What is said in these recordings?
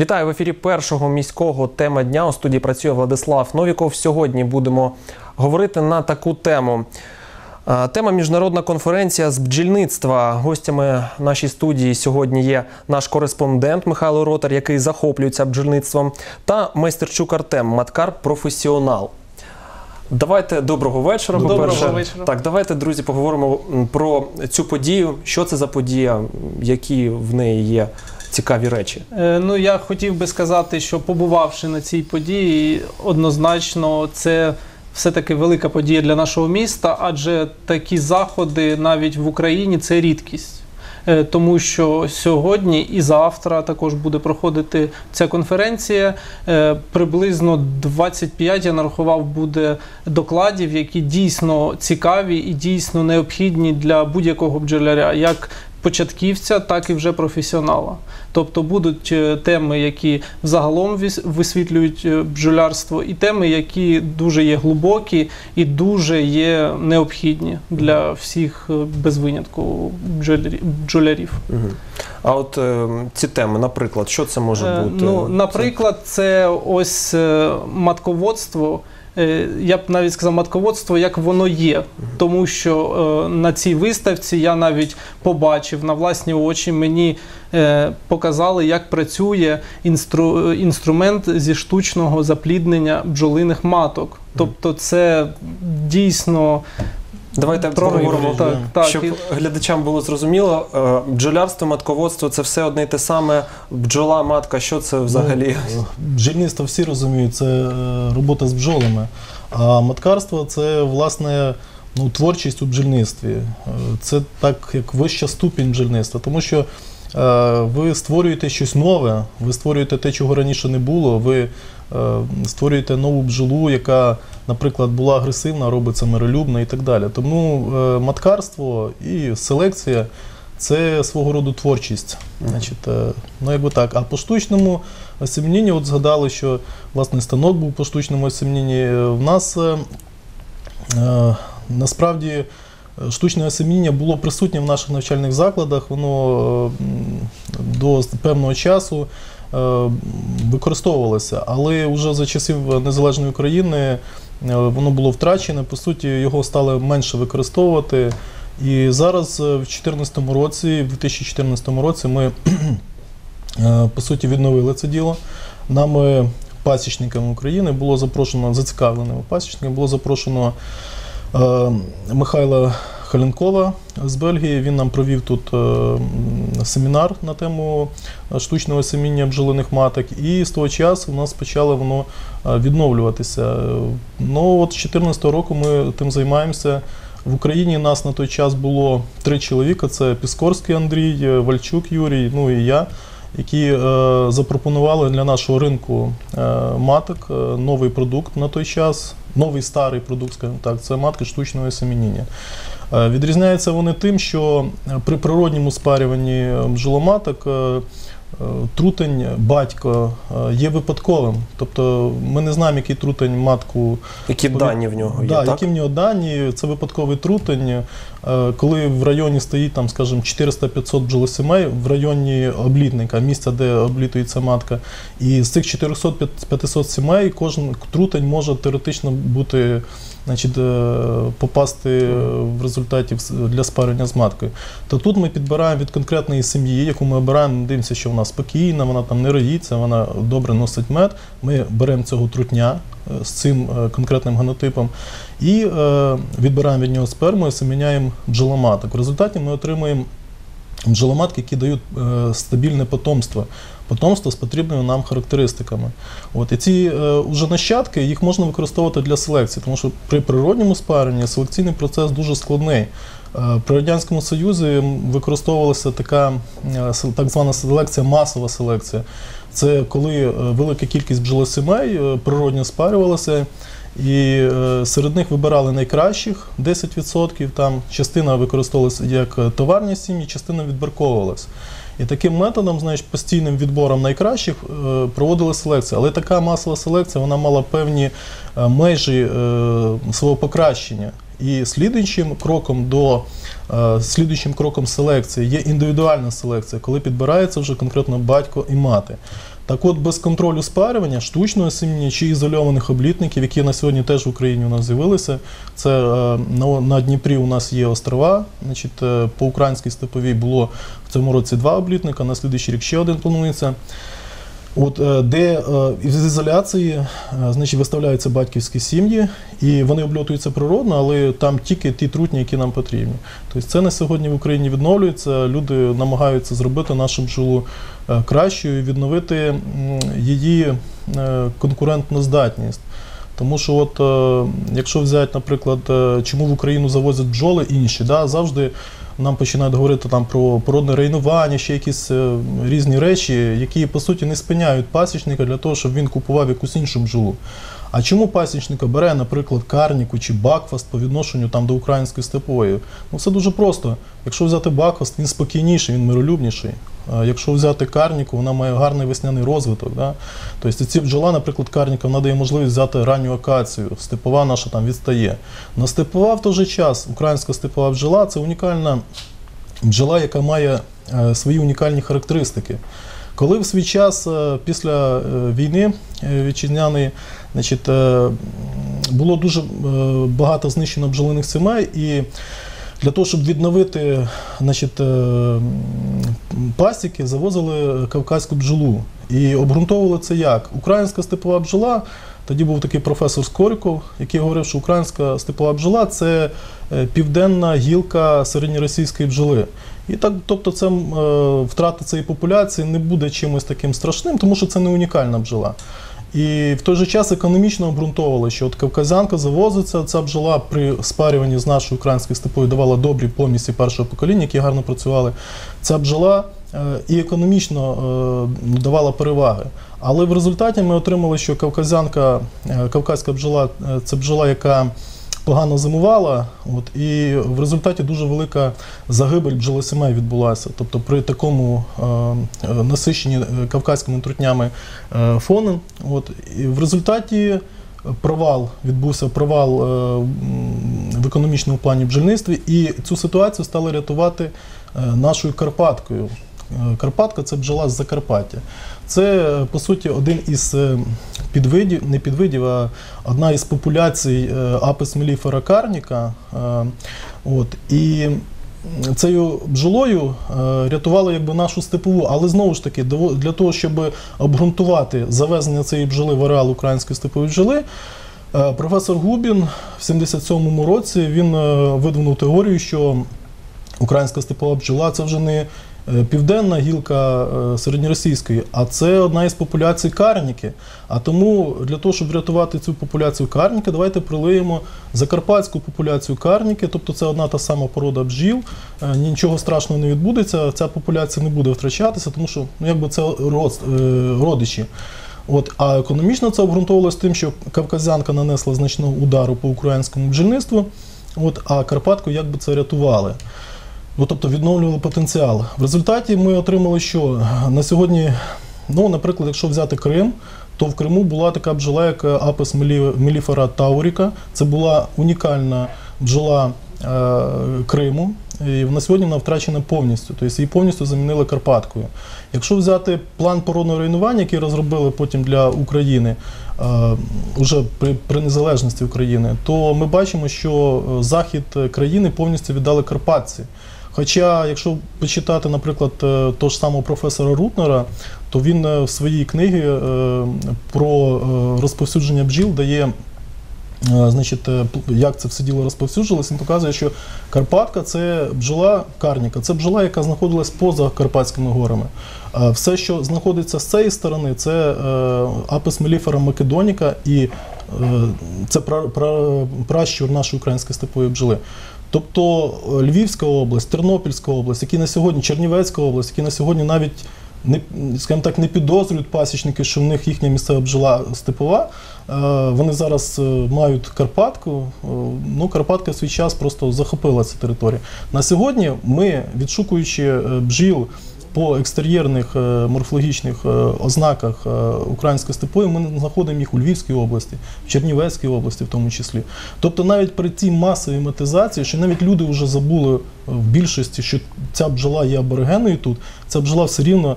Вітаю в ефірі першого міського тема дня. У студії працює Владислав Новіков. Сьогодні будемо говорити на таку тему. Тема міжнародна конференція з бджільництва. Гостями нашій студії сьогодні є наш кореспондент Михайло Ротар, який захоплюється бджільництвом, та майстерчук Артем Маткар, професіонал. Давайте доброго вечора. Доброго вечора. Так, давайте, друзі, поговоримо про цю подію. Що це за подія, які в неї є цікаві речі. Е, Ну, я хотів би сказати, що побувавши на цій події, однозначно це все-таки велика подія для нашого міста, адже такі заходи навіть в Україні це рідкість. Е, Тому що сьогодні і завтра також буде проходити ця конференція. Е, Приблизно 25, я нарахував, буде докладів, які дійсно цікаві і дійсно необхідні для будь-якого бджоляря, як початківця, так і вже професіонала. Тобто будуть е, теми, які взагалом висвітлюють е, бджолярство, і теми, які дуже є глибокі і дуже є необхідні для всіх е, без винятку бджолярів. А от е, ці теми, наприклад, що це може бути? Ну, наприклад, це ось матководство. Е, Я б навіть сказав матководство, як воно є. Тому що е, на цій виставці я навіть побачив на власні очі, мені е, показали, як працює інстру, інструмент зі штучного запліднення бджолиних маток. Тобто, це дійсно Давайте поговоримо, так, так, щоб глядачам було зрозуміло. е, Бджолярство, матководство це все одне й те саме. Бджола, матка, що це взагалі? Ну, бджільництво всі розуміють, це е, робота з бджолами. А маткарство це власне ну, творчість у бджільництві. Це так як вища ступінь бджільництва, тому що ви створюєте щось нове, ви створюєте те, чого раніше не було. Ви створюєте нову бджолу, яка, наприклад, була агресивна, робиться миролюбна і так далі. Тому е, маткарство і селекція це свого роду творчість. Значить, е, ну якби так. А по штучному осемінінню, от згадали, що власне станок був по штучному осемінінні. Е, В нас е, е, насправді е, штучне осеміння було присутнє в наших навчальних закладах. Воно е, до певного часу е, використовувалося, але вже за часів незалежної України е, воно було втрачене. По суті, його стали менше використовувати. І зараз, е, в 2014 році, в 2014 році, ми е, по суті відновили це діло. Нами, пасічниками України, було запрошено, зацікавленими пасічниками, було запрошено е, Михайла Халенкова з Бельгії. Він нам провів тут е, семінар на тему штучного семіння бджолиних маток. І з того часу у нас почало воно е, відновлюватися. Е, Ну, от з 2014 року ми тим займаємося. В Україні нас на той час було три чоловіка: це Піскорський Андрій, е, Вальчук Юрій, ну і я, які е, запропонували для нашого ринку е, маток е, новий продукт на той час, новий старий продукт, скажімо так, це матки штучного семеніння. Е, Відрізняються вони тим, що е, при природньому спарюванні бджоломаток е, е, трутень батько є випадковим. Тобто ми не знаємо, який трутень матку Які дані в нього є? Да, так? які в нього дані, це випадковий трутень. Е, Коли в районі стоїть там, скажімо, 400-500 бджолосімей в районі облітника, місця, де облітується матка. І з цих 400-500 сімей кожен трутень може теоретично бути, значить, е, попасти в результаті для спарення з маткою. То тут ми підбираємо від конкретної сім'ї, яку ми обираємо, дивимося, що вона спокійна, вона там не роїться, вона добре носить мед. Ми беремо цього трутня з цим е, конкретним генотипом і е, відбираємо від нього сперму і заміняємо бджоломаток. В результаті ми отримуємо бджоломатки, які дають е, стабільне потомство. Потомство з потрібними нам характеристиками. От, і ці е, уже нащадки їх можна використовувати для селекції, тому що при природньому спаренні селекційний процес дуже складний. Е, При Радянському Союзі використовувалася така е, так звана селекція, масова селекція. Це коли е, велика кількість бджолосімей природньо спарювалася, і серед них вибирали найкращих 10%, там частина використовувалася як товарні сім'ї, частина відбірковувалась. І таким методом, знаєш, постійним відбором найкращих проводили селекцію. Але така масова селекція вона мала певні межі свого покращення. І слідуючим кроком до е, слідуючим кроком селекції є індивідуальна селекція, коли підбирається вже конкретно батько і мати. Так от без контролю спарювання, штучного сім'ї чи ізольованих облітників, які на сьогодні теж в Україні у нас з'явилися. Це е, на, Дніпрі у нас є острова. Значить, е, по українській степовій було в цьому році два облітника, на слідуючий рік ще один планується. От, е, де е, з ізоляції е, значить, виставляються батьківські сім'ї, і вони обльотуються природно, але там тільки ті трутні, які нам потрібні. Тобто це на сьогодні в Україні відновлюється. Люди намагаються зробити нашу бджолу кращою відновити її конкурентну здатність. Тому що, от, якщо взяти, наприклад, чому в Україну завозять бджоли інші, да, завжди нам починають говорити там про породне рейнування, ще якісь е, різні речі, які по суті не спиняють пасічника для того, щоб він купував якусь іншу бджолу. А чому пасічника бере, наприклад, карніку чи бакфаст по відношенню там до української степової? Ну все дуже просто. Якщо взяти бакфаст, він спокійніший, він миролюбніший. Якщо взяти карніку, вона має гарний весняний розвиток. Да? Тобто ці бджола, наприклад, карніка вона дає можливість взяти ранню акацію. Степова наша там відстає. На степова в той же час українська степова бджола це унікальна бджола, яка має е, свої унікальні характеристики. Коли в свій час е, після е, війни вітчизняної значить, е, було дуже е, багато знищено бджолиних сімей, і для того, щоб відновити значить, е, пасіки, завозили кавказьку бджолу. І обґрунтовували це як? Українська степова бджола. Тоді був такий професор Скориков, який говорив, що українська степова бджола це південна гілка середньоросійської бджоли. І так, тобто, це втрата цієї популяції не буде чимось таким страшним, тому що це не унікальна бджола. І в той же час економічно обґрунтовували, що от кавказянка завозиться, ця бджола при спарюванні з нашою українською степою давала добрі помісті першого покоління, які гарно працювали. Ця бджола е, і економічно е, давала переваги. Але в результаті ми отримали, що кавказянка, е, кавказька бджола це бджола, яка погано зимувала, от, і в результаті дуже велика загибель бджолосімей відбулася. Тобто при такому е, е, насищенні е, кавказькими трутнями е, фоном, от, і в результаті провал відбувся провал е, в економічному плані бджільництві, і цю ситуацію стали рятувати е, нашою Карпаткою. Е, Карпатка це бджола з Закарпаття. Це, по суті, один із підвидів, не підвидів, а одна із популяцій е, апис меліфера карніка. Е, От, і цією бджолою е, рятували якби нашу степову, але знову ж таки, для того, щоб обґрунтувати завезення цієї бджоли в ареал української степової бджоли, професор Губін в 77-му році він видвинув теорію, що українська степова бджола це вже не південна гілка е, середньоросійської, а це одна із популяцій карніки. А тому для того, щоб врятувати цю популяцію карніки, давайте прилиємо закарпатську популяцію карніки, тобто це одна та сама порода бджіл. Е, Нічого страшного не відбудеться, ця популяція не буде втрачатися, тому що ну, якби це род, е, родичі. От, а економічно це обґрунтовувалося тим, що кавказянка нанесла значного удару по українському бджільництву, от, а Карпатку якби це рятували. Ну, тобто відновлювали потенціал. В результаті ми отримали, що на сьогодні, ну, наприклад, якщо взяти Крим, то в Криму була така бджола, як Апис меліфера тауріка. Це була унікальна бджола е, Криму. І на сьогодні вона втрачена повністю, тобто її повністю замінили Карпаткою. Якщо взяти план породного руйнування, який розробили потім для України, е, уже при, при незалежності України, то ми бачимо, що е, захід країни повністю віддали Карпатці. Хоча, якщо почитати, наприклад, е, того ж самого професора Рутнера, то він е, в своїй книгі е, про розповсюдження бджіл дає. Значить, як це все діло розповсюджилось, він показує, що Карпатка це бджола карніка, це бджола, яка знаходилась поза Карпатськими горами. Все, що знаходиться з цієї сторони, це апис меліфера македоніка, і це пра, пра, пращур нашої української степової бджоли. Тобто е, Львівська область, Тернопільська область, які на сьогодні Чернівецька область, які на сьогодні навіть не, скажімо так, не підозрюють пасічники, що в них їхня місцева бджола степова. Е, Вони зараз е, мають Карпатку. Ну, Карпатка в свій час просто захопила цю територію. На сьогодні ми, відшукуючи бджіл по екстер'єрних е, морфологічних е, ознаках е, української степої ми знаходимо їх у Львівській області, в Чернівецькій області, в тому числі. Тобто, навіть при цій масовій метизації, що навіть люди вже забули в більшості, що ця бджола є аборигеною тут, ця бджола все рівно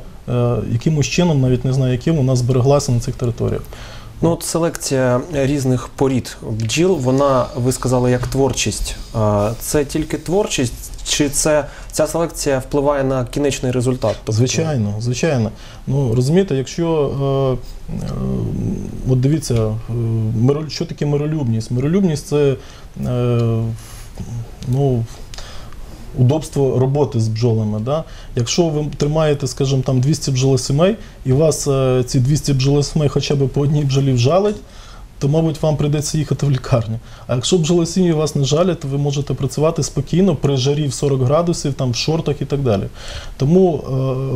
якимось чином, навіть не знаю, яким нас збереглася на цих територіях. Ну, от селекція різних порід бджіл, вона, ви сказали, як творчість. Це тільки творчість, чи це ця селекція впливає на кінечний результат? Тобто, Звичайно, звичайно. Ну розумієте, якщо е, е, от дивіться, е, що таке миролюбність? Миролюбність це е, ну, удобство роботи з бджолами. Да? Якщо ви тримаєте, скажімо, там 200 бджолосімей, і вас е, ці 200 бджолосімей хоча б по одній бджолі вжалить, то, мабуть, вам прийдеться їхати в лікарню. А якщо бджолосім'ї вас не жалять, то ви можете працювати спокійно при жарі в 40 градусів, там, в шортах і так далі. Тому е,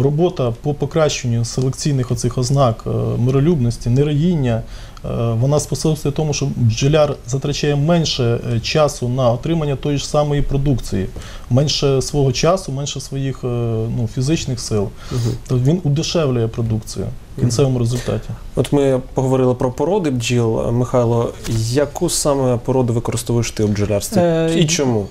робота по покращенню селекційних оцих ознак е, миролюбності, нероїння, е, вона способствує тому, що бджоляр затрачає менше е, часу на отримання тої ж самої продукції, менше свого часу, менше своїх е, ну, фізичних сил. Мгм. Тобто він удешевлює продукцію в кінцевому результаті. От ми поговорили про породи бджіл. Михайло, яку саме породу використовуєш ти у бджолярстві? Е, І чому?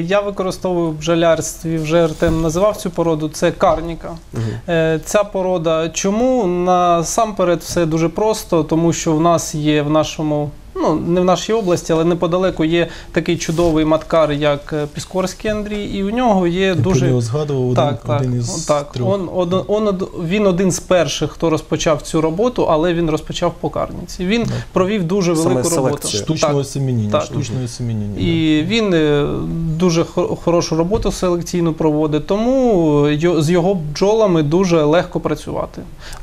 Я використовую в бджолярстві, вже Артем називав цю породу, це карніка. Угу. Е, Ця порода чому? Насамперед все дуже просто, тому що в нас є в нашому, ну не в нашій області, але неподалеку є такий чудовий маткар, як е, Піскорський Андрій, і у нього є Я про дуже нього згадував один, так, так, один із так. трьох. Он, он, он, він один з перших, хто розпочав цю роботу, але він розпочав по карніці. Він Ну. провів дуже Саме велику роботу. штучного Так. семеніння. Так. Штучного семеніння. І він е, дуже хо- хорошу роботу селекційну проводить, тому йо- з його бджолами дуже легко працювати.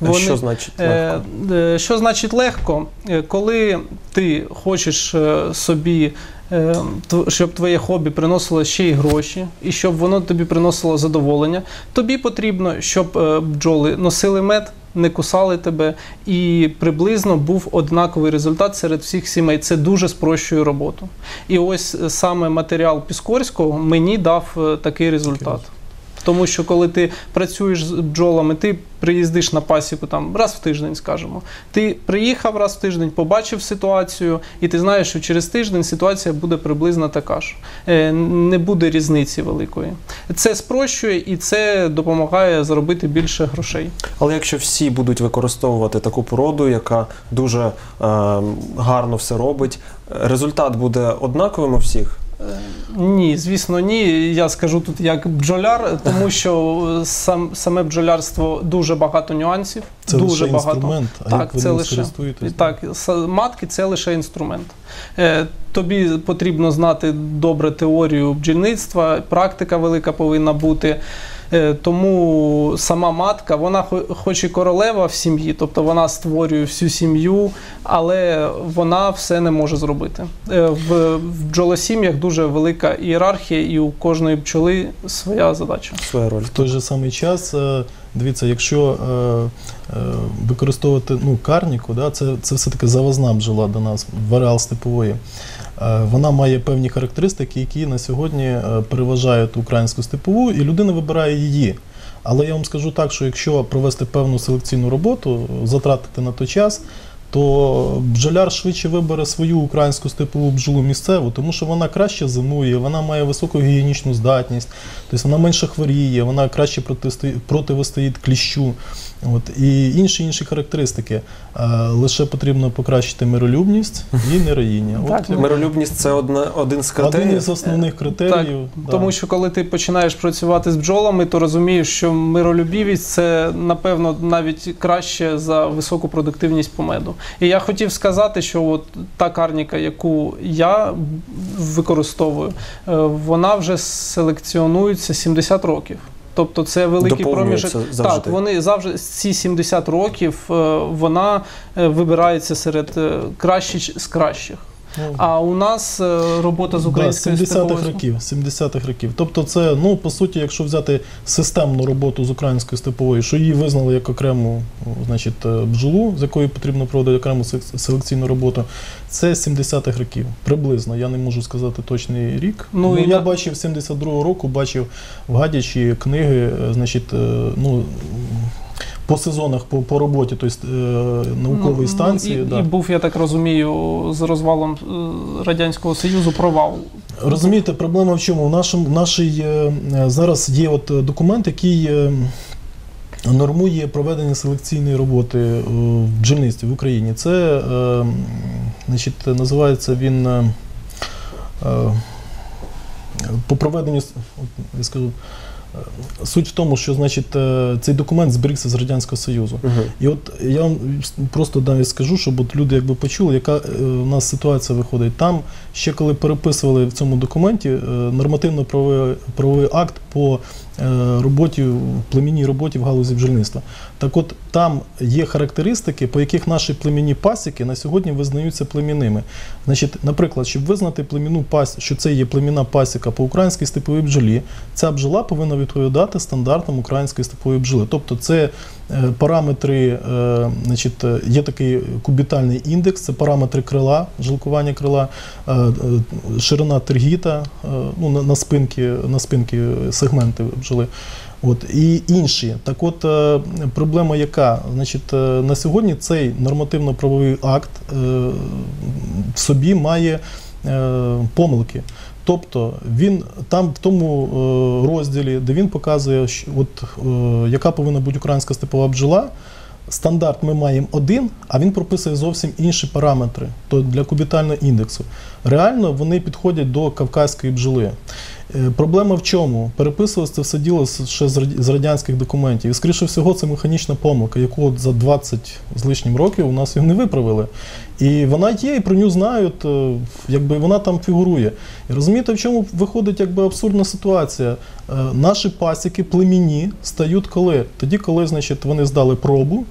А Що значить Е, легко? е, Що значить легко? Е, Коли ти хочеш е, собі, е, щоб твоє хобі приносило ще й гроші, і щоб воно тобі приносило задоволення, тобі потрібно, щоб е, бджоли носили мед. Не кусали тебе, і приблизно був однаковий результат серед всіх сімей. Це дуже спрощує роботу. І ось саме матеріал Піскорського мені дав такий результат. Тому що коли ти працюєш з бджолами, ти приїздиш на пасіку там раз в тиждень, скажімо. Ти приїхав раз в тиждень, побачив ситуацію, і ти знаєш, що через тиждень ситуація буде приблизно така ж. Е, Не буде різниці великої. Це спрощує і це допомагає заробити більше грошей. Але якщо всі будуть використовувати таку породу, яка дуже е, гарно все робить, результат буде однаковим у всіх? Ні, звісно, ні. Я скажу тут як бджоляр, тому що е, сам, саме бджолярство дуже багато нюансів. Це дуже лише багато. інструмент, а Так, як ви це лише. Так, матки це лише інструмент. Е, Тобі потрібно знати добре теорію бджільництва, практика велика повинна бути. Е, Тому сама матка, вона хо- хоч і королева в сім'ї, тобто вона створює всю сім'ю, але вона все не може зробити. Е, В, в бджолосім'ях дуже велика ієрархія, і у кожної бджоли своя задача. Своя роль. В той же самий час, е, дивіться, якщо е, е, використовувати ну, карніку, да, це, це все-таки завозна бджола до нас, в ареал степової. Е, Вона має певні характеристики, які на сьогодні е, переважають українську степову, і людина вибирає її. Але я вам скажу так, що якщо провести певну селекційну роботу, затратити на той час, то бджоляр швидше вибере свою українську степову бджолу місцеву, тому що вона краще зимує, вона має високу гігієнічну здатність, тобто вона менше хворіє, вона краще протисто- противостоїть кліщу. От, і інші інші характеристики. Е, лише потрібно покращити миролюбність і нероїння. Так, От, Миролюбність це одна, один з один критеріїв. із основних критеріїв. да. Тому що коли ти починаєш працювати з бджолами, то розумієш, що миролюбівість це напевно навіть краще за високу продуктивність по меду. І я хотів сказати, що от та карніка, яку я використовую, е, вона вже селекціонується 70 років. Тобто це великий проміжок. завжди. Так, вони завжди ці 70 років е, вона е, вибирається серед кращих з кращих. А у нас е, робота з Да, 70-х років, 70-х років. Тобто, це, ну, по суті, якщо взяти системну роботу з українською степовою, що її визнали як окрему значить, е, бджолу, з якою потрібно проводити окрему селекційну роботу, це 70-х років. Приблизно. Я не можу сказати точний рік. Ну, Ну, і я на- бачив 72-го року, бачив в Гадячі книги, е, значить, ну. По сезонах, по, по роботі, тобто наукової Ну, станції. і, да. і був, я так розумію, з розвалом е, Радянського Союзу провал. Розумієте, проблема в чому? В нашому в нашій е, зараз є от документ, який нормує проведення селекційної роботи в бджільництві в Україні. Це е, значить, називається він е, по проведенню от, я скажу. Е, Суть в тому, що значить, е, цей документ зберігся з Радянського Союзу. Угу. І от я вам просто навіть скажу, щоб от люди якби почули, яка е, у нас ситуація виходить. Там ще коли переписували в цьому документі е, нормативно-правовий правовий акт по е, роботі, племінній роботі в галузі бджільництва. Так от там є характеристики, по яких наші племінні пасіки на сьогодні визнаються племінними. Значить, наприклад, щоб визнати племінну пас, що це є племінна пасіка по українській степовій бджолі, ця бджола повинна відповідати стандартам української степової бджоли. Тобто це е, параметри, е, значить, е, є такий кубітальний індекс, це параметри крила, жилкування крила, е, е, ширина тергіта, е, ну, на, на, спинки, на спинки сегменти бджоли. От, і інші. Так от е, проблема яка? Значить, е, на сьогодні цей нормативно-правовий акт е, в собі має помилки. Тобто він там в тому розділі, де він показує, що, от, яка повинна бути українська степова бджола, стандарт ми маємо один, а він прописує зовсім інші параметри то для кубітального індексу. Реально вони підходять до кавказької бджоли. Е, Проблема в чому? Переписувалося це все діло ще з радянських документів. І, скоріше всього, це механічна помилка, яку от за 20 з лишнім років у нас його не виправили. І вона є, і про нього знають, е, якби вона там фігурує. І розумієте, в чому виходить якби абсурдна ситуація? Е, Наші пасіки, племінні, стають коли? Тоді, коли значить, вони здали пробу,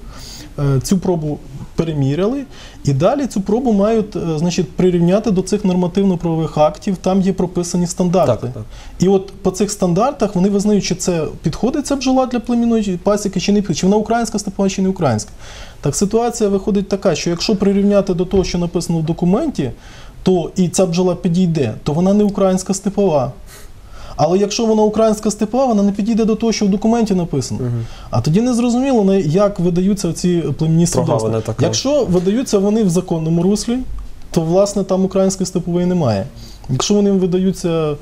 цю пробу переміряли, і далі цю пробу мають е, значить, прирівняти до цих нормативно-правових актів, там є прописані стандарти. Так, так. І от по цих стандартах вони визнають, чи це підходить ця бджола для племінної пасіки, чи не підходить, чи вона українська степова, чи не українська. Так ситуація виходить така, що якщо прирівняти до того, що написано в документі, то і ця бджола підійде, то вона не українська степова. Але якщо вона українська степова, вона не підійде до того, що в документі написано. Угу. А тоді не зрозуміло, як видаються ці племінні свідоцтва. Якщо видаються вони в законному руслі, то власне там української степової немає. Якщо вони видаються,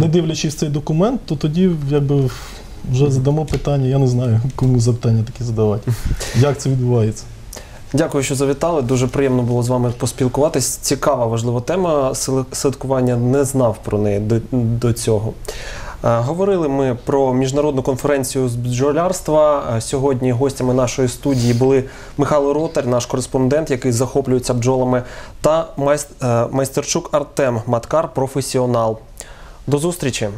не дивлячись цей документ, то тоді якби вже задамо питання, я не знаю, кому запитання такі задавати. Як це відбувається? Дякую, що завітали. Дуже приємно було з вами поспілкуватись. Цікава, важлива тема. Слідкування не знав про неї до, до цього. Е, Говорили ми про міжнародну конференцію з бджолярства. Е, Сьогодні гостями нашої студії були Михайло Ротар, наш кореспондент, який захоплюється бджолами, та е, майстерчук Артем Маткар, професіонал. До зустрічі!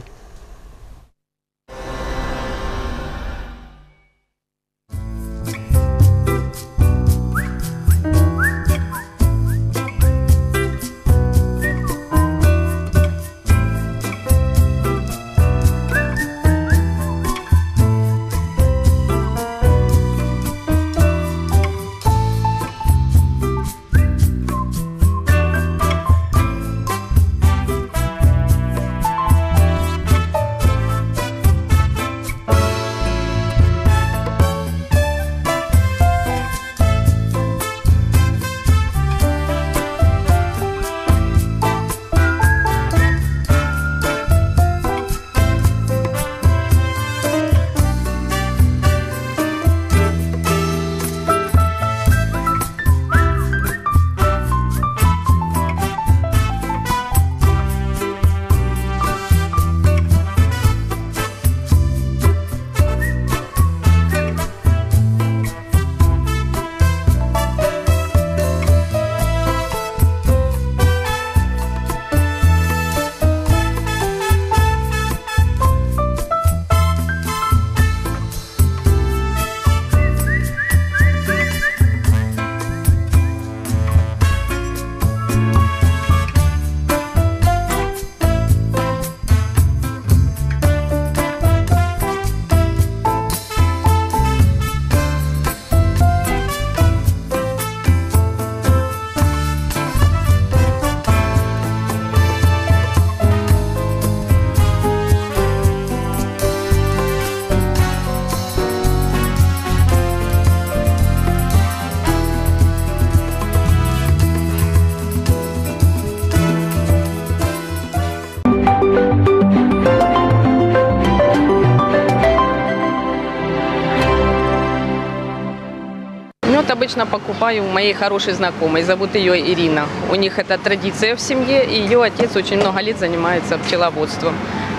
Обычно покупаю у моей хорошей знакомой, зовут ее Ирина. У них это традиция в семье, и ее отец очень много лет занимается пчеловодством.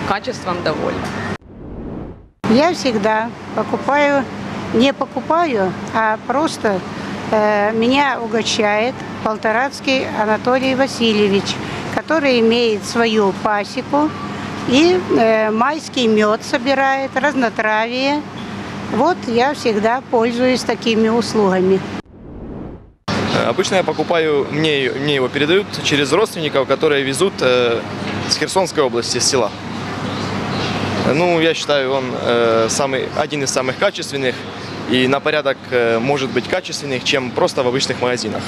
Качеством довольна. Я всегда покупаю, не покупаю, а просто э, меня угощает Полторацкий Анатолий Васильевич, который имеет свою пасеку и э, майский мед собирает, разнотравие. Вот я всегда пользуюсь такими услугами. Э, Обычно я покупаю, мне, мне его передают через родственников, которые везут э, с Херсонской области, с села. Ну, я считаю, он э, самый, один из самых качественных и на порядок э, может быть качественных, чем просто в обычных магазинах.